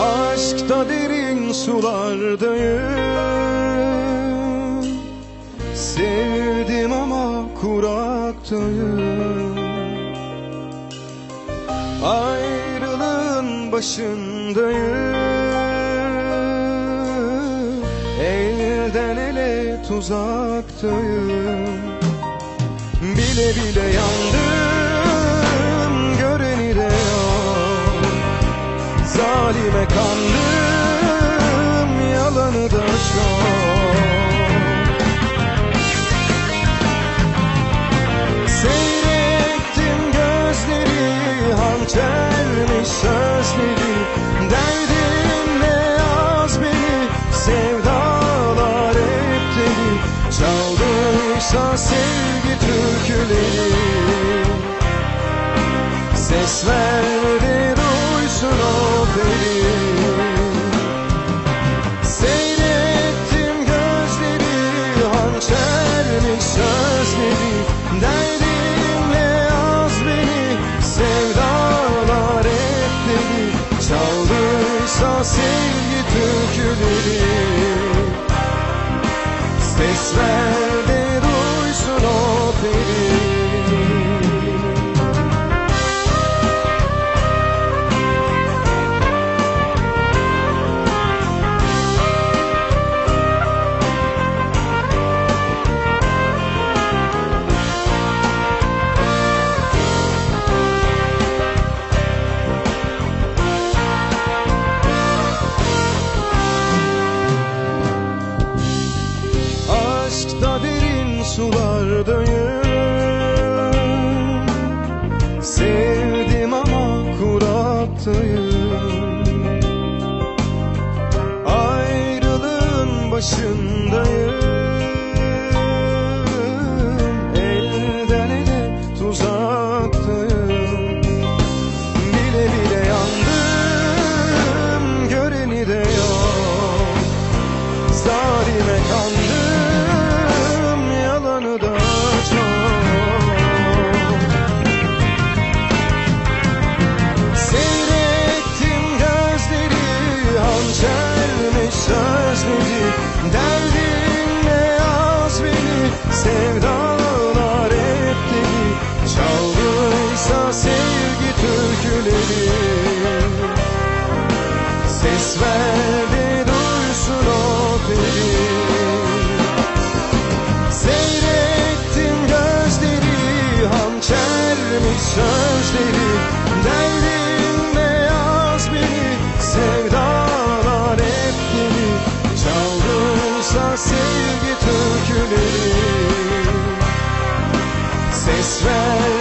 Aşkta derin sulardayım Sevdim ama kuraktayım. Ayrılığın başındayım. Elden ele tuzaktayım. Bile bile yandım Zalime kandım Yalanı da çok Seyrettim gözleri Hançermiş sözleri Derdim ne yaz beni Sevdalar hep deli Çaldıysa sevgi türküleri Ses ver duysun o Ses sulardayım. Sevdim ama kuraktayım Ayrılığın başındayım Ses ver de duysun Seyrettim gözleri hançermiş sözleri. Derdim beyaz beni sevdalar hep Çaldıysa sevgi türküleri. Ses ver